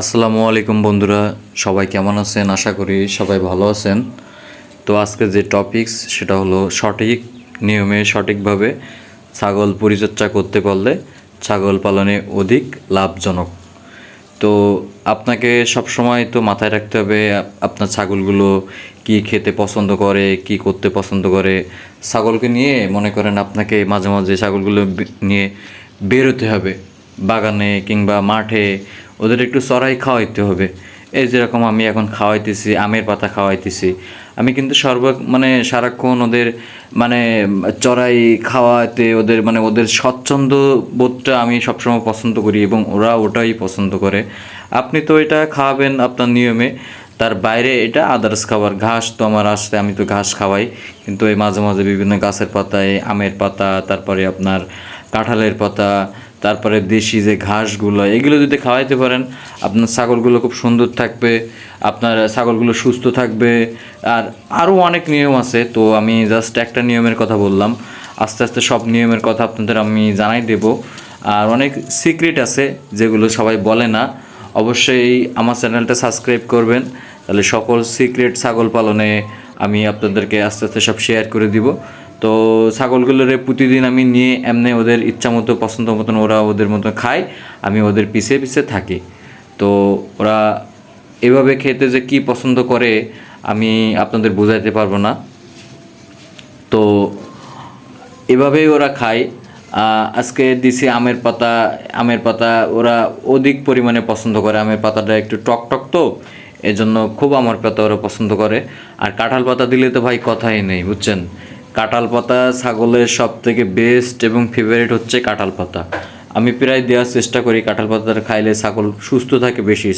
আসসালামু আলাইকুম বন্ধুরা, সবাই কেমন আছেন? আশা করি সবাই ভালো আছেন। তো আজকে যে টপিকস সেটা হলো সঠিক নিয়মে সঠিকভাবে ছাগল পরিচর্যা করতে পারলে ছাগল পালনে অধিক লাভজনক। তো আপনাকে সবসময় তো মাথায় রাখতে হবে, আপনার ছাগলগুলো কি খেতে পছন্দ করে, কি করতে পছন্দ করে। ছাগলকে নিয়ে মনে করেন আপনাকে মাঝে মাঝে ছাগলগুলো নিয়ে বেরোতে হবে। বাগানে কিংবা মাঠে ওদের একটু চড়াই খাওয়াইতে হবে। এই যেরকম আমি এখন খাওয়াইতেছি, আমের পাতা খাওয়াইতেছি, আমি কিন্তু সর্ব মানে সারাক্ষণ ওদের মানে চড়াই খাওয়াতে ওদের মানে ওদের স্বচ্ছন্দ বোধটা আমি সবসময় পছন্দ করি এবং ওরা ওটাই পছন্দ করে। আপনি তো এটা খাওয়াবেন আপনার নিয়মে, তার বাইরে এটা আদার্স খাবার। ঘাস তো আমার আসতে আমি তো ঘাস খাওয়াই, কিন্তু এই মাঝে মাঝে বিভিন্ন গাছের পাতায় আমের পাতা, তারপরে আপনার কাঁঠালের পাতা তারপরে দেশি যে ঘাসগুলো, এগুলো যদি খাওয়াইতে পারেন, আপনার ছাগলগুলো খুব সুন্দর থাকবে, আপনার ছাগলগুলো সুস্থ থাকবে, আর আরও অনেক নিয়ম আছে। তো আমি জাস্ট একটা নিয়মের কথা বললাম। আস্তে আস্তে সব নিয়মের কথা আপনাদের আমি জানাই দেব। আর অনেক সিক্রেট আছে, যেগুলো সবাই বলে না। অবশ্যই আমার চ্যানেলটা সাবস্ক্রাইব করবেন, তাহলে সকল সিক্রেট ছাগল পালনে আমি আপনাদেরকে আস্তে আস্তে সব শেয়ার করে দিব। তো ছাগলগুলোরে প্রতিদিন আমি নিয়ে এমনি ওদের ইচ্ছা মতো, পছন্দ মতন ওরা ওদের মতো খায়, আমি ওদের পিছে পিছে থাকি। তো ওরা এভাবে খেতে যে কি পছন্দ করে, আমি আপনাদের বোঝাইতে পারব না। তো এভাবেই ওরা খায়। আজকে দিছি আমের পাতা আমের পাতা ওরা অধিক পরিমাণে পছন্দ করে। আমের পাতাটা একটু টক টক তো, এজন্য খুব আমার পাতা ওরা পছন্দ করে। আর কাঁঠাল পাতা দিলে তো ভাই কথাই নেই, বুঝছেন? কাঁঠাল পাতা ছাগলের সব থেকে বেস্ট এবং ফেভারিট হচ্ছে কাঁঠাল পাতা। আমি প্রায় দেওয়ার চেষ্টা করি কাঁঠাল পাতাটা খাইলে ছাগল সুস্থ থাকে বেশি।